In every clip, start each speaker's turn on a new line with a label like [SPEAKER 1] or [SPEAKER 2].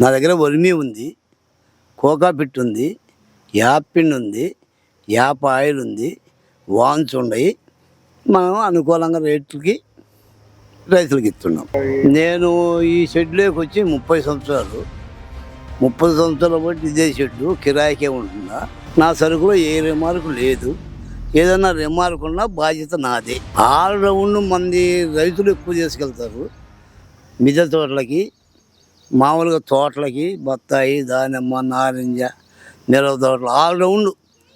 [SPEAKER 1] నా దగ్గర వర్మీ ఉంది కోకా పిట్ ఉంది యాపిన్ ఉంది యాప్ ఆయిల్ ఉంది వాన్స్ ఉన్నాయి. మనం అనుకూలంగా రేట్లకి రైతులకు ఇస్తున్నాం. నేను ఈ షెడ్లోకి వచ్చి ముప్పై సంవత్సరాలు. ముప్పై సంవత్సరాల బట్టి ఇదే షెడ్డు కిరాయికే ఉంటుందా? నా సరుకులో ఏ రిమార్కు లేదు. ఏదైనా రిమార్క్ ఉన్నా బాధ్యత నాదే. ఆల్ రౌండ్ మంది రైతులు ఎక్కువ చేసుకెళ్తారు. మిద్దె తోటలకి మామూలుగా తోటలకి బత్తాయి దానిమ్మ నారింజ నిలవ తోటలు ఆల్రౌండ్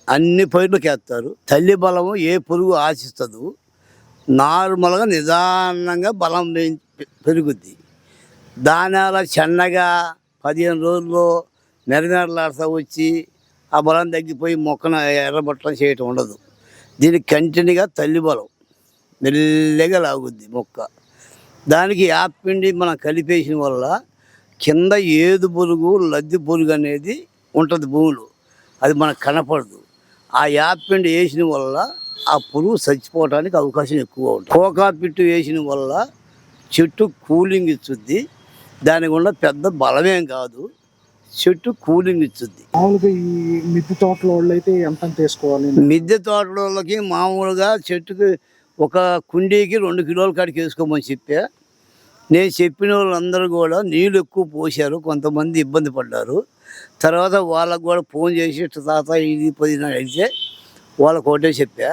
[SPEAKER 1] అన్ని పైర్లకి వేస్తారు. తల్లి బలము ఏ పురుగు ఆశిస్తుంది. నార్మల్గా నిదానంగా బలం పెరుగుద్ది. దాని అలా చిన్నగా పదిహేను రోజుల్లో మెరమెరలాడుతూ వచ్చి ఆ బలం తగ్గిపోయి మొక్కను ఎర్రబట్టడం చేయటం ఉండదు. దీనికి కంటిన్యూగా తల్లి బలం మెల్లగా లాగుద్ది మొక్క. దానికి యాపిండి మనం కలిపేసిన వల్ల కింద ఏదు పురుగు లద్ది పురుగు అనేది ఉంటుంది భూమిలో. అది మనకు కనపడదు. ఆ యాపిండి వేసిన వల్ల ఆ పురుగు చచ్చిపోవడానికి అవకాశం ఎక్కువ ఉంటుంది. కోకా పిట్టు వేసిన వల్ల చెట్టు కూలింగ్ ఇచ్చుద్ది. దాని గుండా పెద్ద బలమేం కాదు. చెట్టు కూలింగ్ ఇచ్చుద్ది.
[SPEAKER 2] మామూలుగా ఈ మిద్దె తోటల వాళ్ళు అయితే ఎంత తీసుకోవాలి
[SPEAKER 1] మిద్దె తోటలోకి మామూలుగా చెట్టుకి ఒక కుండీకి రెండు కిలోల కాడికి వేసుకోమని చెప్పా. నేను చెప్పిన వాళ్ళందరూ కూడా నీళ్ళు ఎక్కువ పోశారు కొంతమంది ఇబ్బంది పడ్డారు. తర్వాత వాళ్ళకు కూడా ఫోన్ చేసి తాత ఇది పది అయితే వాళ్ళకి ఒకటే చెప్పా.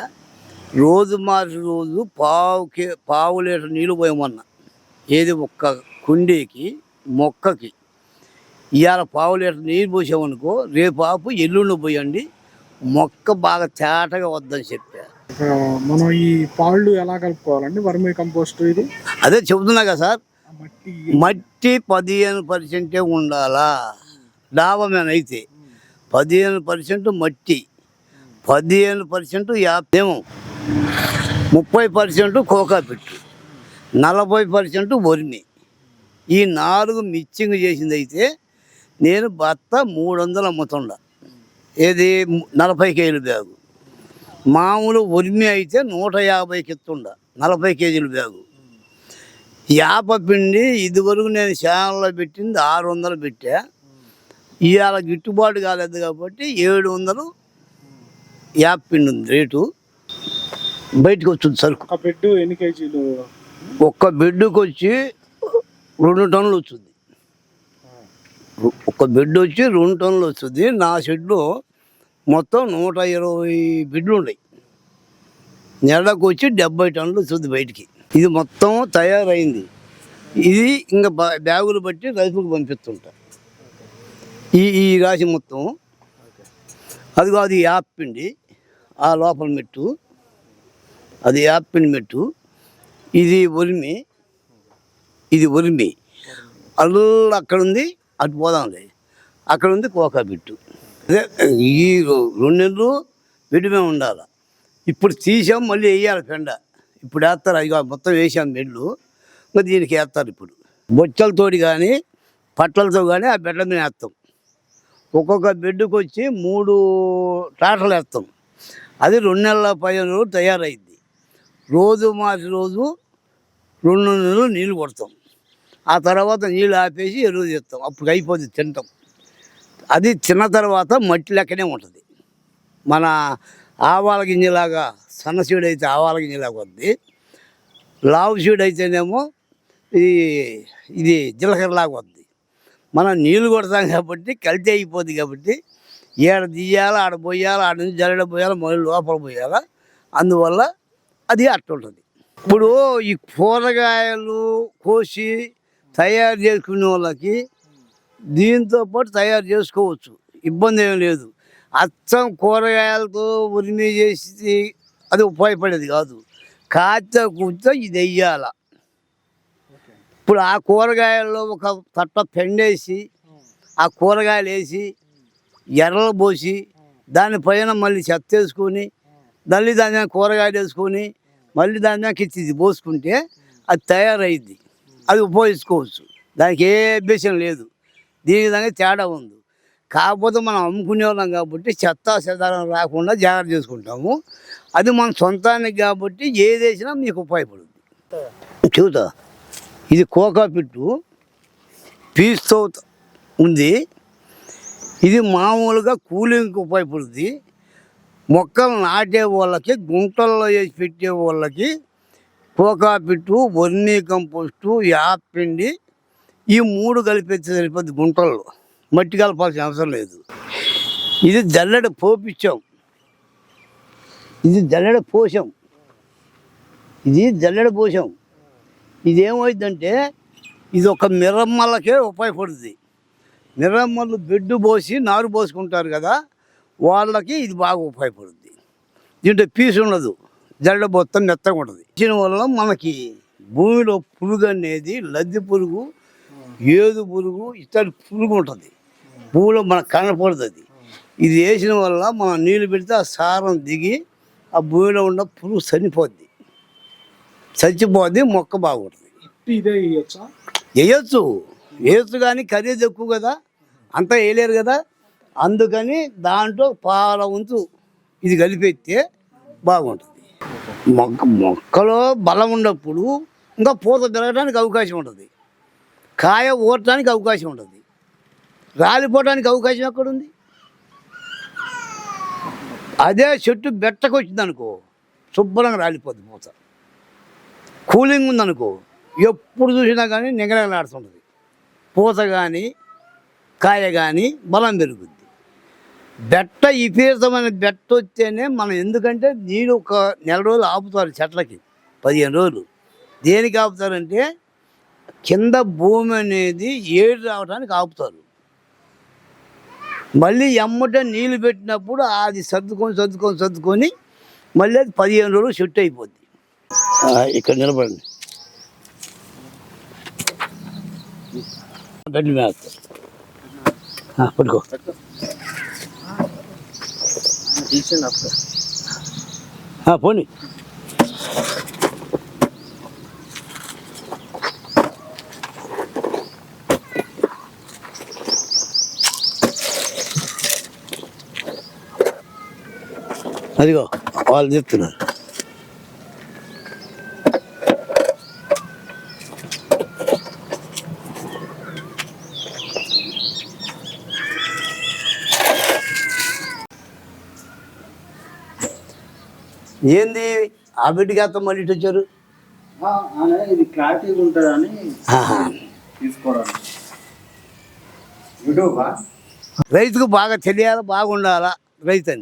[SPEAKER 1] రోజు మార్చి రోజు పావుకి పావు లీటర్ నీళ్ళు పోయమన్నా. ఏది ఒక్క కుండీకి మొక్కకి. ఇవాళ పావు లీటర్ నీళ్ళు పోసామనుకో రేపు ఆపు ఎల్లుండి పోయండి. మొక్క బాగా తేటగా వద్దని
[SPEAKER 2] చెప్పారు మనం ఈ పాళ్ళు ఎలా కలుపుకోవాలండి? వర్మీ కంపోస్ట్ ఇది?
[SPEAKER 1] అదే చెబుతున్నా కదా సార్.
[SPEAKER 2] మట్టి
[SPEAKER 1] మట్టి పదిహేను పర్సెంటే ఉండాలా? డాబమైన అయితే. పదిహేను పర్సెంట్ మట్టి. పదిహేను పర్సెంట్ యాప్తేమో ముప్పై పర్సెంట్ కోకా పెట్టు. నలభై పర్సెంట్ వరిమి. ఈ నాలుగు మిక్సింగ్ చేసింది అయితే నేను బత్త మూడు వందలు అమ్ముతుండ. ఏది? నలభై కేజీల బ్యాగు. మామూలు ఉరిమి అయితే నూట యాభైకి ఎత్తుండ నలభై కేజీల బ్యాగు. యాప పిండి ఇదివరకు నేను ఛానల్లో పెట్టింది ఆరు వందలు పెట్టా. ఇవాళ గిట్టుబాటు కాలేదు కాబట్టి ఏడు వందలు యాప పిండి ఉంది రేటు. బయటకు వచ్చింది సరుకు.
[SPEAKER 2] బెడ్ ఎన్ని కేజీలు?
[SPEAKER 1] ఒక్క బెడ్కి వచ్చి రెండు టన్నులు వచ్చింది. ఒక బెడ్ వచ్చి రెండు టన్నులు వస్తుంది నా షెడ్లో మొత్తం నూట ఇరవై బిడ్లు ఉన్నాయి. నెలకు వచ్చి డెబ్బై టన్నులు వస్తుంది బయటికి. ఇది మొత్తం తయారైంది. ఇది ఇంకా బ్యాగులు బట్టి రైతులకు పంపిస్తుంటా. ఈ ఈ రాశి మొత్తం. అదిగో అది యాప్ పిండి ఆ లోపల మెట్టు. అది యాప్ పిండి మెట్టు. ఇది ఉరిమి ఇది ఉరిమి అల్లు అక్కడ ఉంది అటు పోదాంలే. అక్కడ ఉంది కోకా బిట్టు. అదే ఈ రెండు నెలలు విడిమే ఉండాలి. ఇప్పుడు తీసాం మళ్ళీ వేయాలి పెండ. ఇప్పుడు వేస్తారు అవి మొత్తం వేసాం బెడ్లు. ఇంకా దీనికి వేస్తారు ఇప్పుడు. బొచ్చలతోటి కానీ పట్టలతో కానీ ఆ బెడ్ల మీద వేస్తాం. ఒక్కొక్క బెడ్కి వచ్చి మూడు టాటలు వేస్తాం. అది రెండు నెలల పదిహేను రోజులు తయారైంది రోజు మార్చి రోజు రెండు నెలలు నీళ్ళు కొడతాం. ఆ తర్వాత నీళ్ళు ఆపేసి ఎరువు చేస్తాం అప్పుడు అయిపోతుంది తింటాం. అది తిన్న తర్వాత మట్టి లెక్కనే ఉంటుంది. మన ఆవాల గింజలాగా సన్న సీడ్ అయితే ఆవాల గింజలాగా ఉంది లావు సీడ్ అయితేనేమో ఇది ఇది జీలకర్రలాగా ఉంది మనం నీళ్ళు కొడతాం కాబట్టి కల్తీ అయిపోద్ది కాబట్టి ఏడ తీయాలి ఆడ పోయాలి ఆడ నుంచి జరగడ పోయాలి మళ్ళీ లోపల పోయాలి అందువల్ల అది అట్టుంటుంది ఇప్పుడు ఈ కూరగాయలు కోసి తయారు చేసుకునే వాళ్ళకి దీంతో పాటు తయారు చేసుకోవచ్చు. ఇబ్బంది ఏం లేదు. అచ్చం కూరగాయలతో ఉరిమి చేసి అది ఉపయోగపడేది కాదు. కాచ కూర్చో ఇది వెయ్యాల. ఇప్పుడు ఆ కూరగాయల్లో ఒక తట్ట పెండేసి ఆ కూరగాయలు వేసి ఎర్రలు పోసి దానిపైన మళ్ళీ చెత్త వేసుకొని మళ్ళీ దాని మీద కూరగాయలు వేసుకొని మళ్ళీ దాని మీద పోసుకుంటే అది తయారైద్ది. అది ఉపయోగించుకోవచ్చు. దానికి ఏ అభ్యసం లేదు. దీని విధంగా తేడా ఉంది. కాకపోతే మనం అమ్ముకునే వాళ్ళం కాబట్టి చెత్త చెదారం రాకుండా జాగ్రత్త చేసుకుంటాము. అది మన సొంతానికి కాబట్టి ఏది వేసినా మీకు ఉపయోగపడుతుంది చూద్దా ఇది కోకా పిట్టు పీస్తో ఉంది. ఇది మామూలుగా కూలింగ్కి ఉపయోగపడుతుంది మొక్కలు నాటే వాళ్ళకి గుంటల్లో వేసి పెట్టే వాళ్ళకి కోకా పిట్టు వర్మీ కంపోస్టు యాప్ పిండి ఈ మూడు కలిపేస్తే సరిపోద్ది గుంటల్లో. మట్టి కలపాల్సిన అవసరం లేదు. ఇది జల్లెడ పోపిచ్చాం. ఇది జల్లెడ పోసాం. ఇది జల్లెడ పోసాం. ఇది ఇది ఒక మిరమ్మలకే ఉపయోగపడుతుంది మిరమ్మలు బెడ్డు పోసి నారు పోసుకుంటారు కదా వాళ్ళకి ఇది బాగా ఉపయోగపడుతుంది దీంట్లో పీసు ఉండదు. జల్లెడ మొత్తం మెత్తగా ఉంటుంది. దీనివల్ల మనకి భూమిలో పురుగు అనేది లద్ది పురుగు ఏదు పురుగు ఇట్లాంటి పురుగు ఉంటుంది. భూమిలో మనకు కనపడుతుంది అది ఇది వేసిన వల్ల మనం నీళ్ళు పెడితే ఆ సారం దిగి ఆ భూమిలో ఉన్న పురుగు చనిపోద్ది. చచ్చిపోద్ది మొక్క బాగుంటుంది. వేయచ్చు? వేయచ్చు. కానీ ఖరీదు ఎక్కువ కదా. అంతా వేయలేరు కదా. అందుకని దాంట్లో పాల వంతు ఇది కలిపెత్తే బాగుంటుంది. మొక్క మొక్కలో బలం ఉన్నప్పుడు ఇంకా పూత తిరగడానికి అవకాశం ఉంటుంది. కాయ ఊరటానికి అవకాశం ఉంటుంది. రాలిపోవడానికి అవకాశం ఎక్కడుంది? అదే చెట్టు బెట్టకు వచ్చిందనుకో శుభ్రంగా రాలిపోద్ది పూత కూలింగ్ ఉందనుకో ఎప్పుడు చూసినా కానీ నిగనగలాడుతుంటుంది పూత కానీ కాయ కానీ బలం పెరుగుద్ది. బెట్ట విపరీతమైన బెట్ట వస్తేనే మనం ఎందుకంటే నీళ్ళు ఒక నెల రోజులు ఆపుతారు చెట్లకి పదిహేను రోజులు. దేనికి ఆపుతారంటే కింద భూమి అనేది ఏడు రావడానికి ఆపుతారు. మళ్ళీ ఎమ్మట నీళ్ళు పెట్టినప్పుడు అది సర్దుకొని సర్దుకొని సర్దుకొని మళ్ళీ అది పదిహేను రోజులు సెట్ అయిపోద్ది. ఆ, ఇక్కడ నిలబడండి. గడ్డి పట్టుకో. ఆ, పోనీ. అదిగో వాళ్ళు చెప్తున్నారు. ఏంది? ఆ బిడ్డకి అత్త మళ్ళీ వచ్చారు?
[SPEAKER 3] ఇది క్లారిటీ ఉంటుందని. తీసుకోవడానికి.
[SPEAKER 1] రైతుకు బాగా తెలియాలా బాగుండాలా? రైతు అని.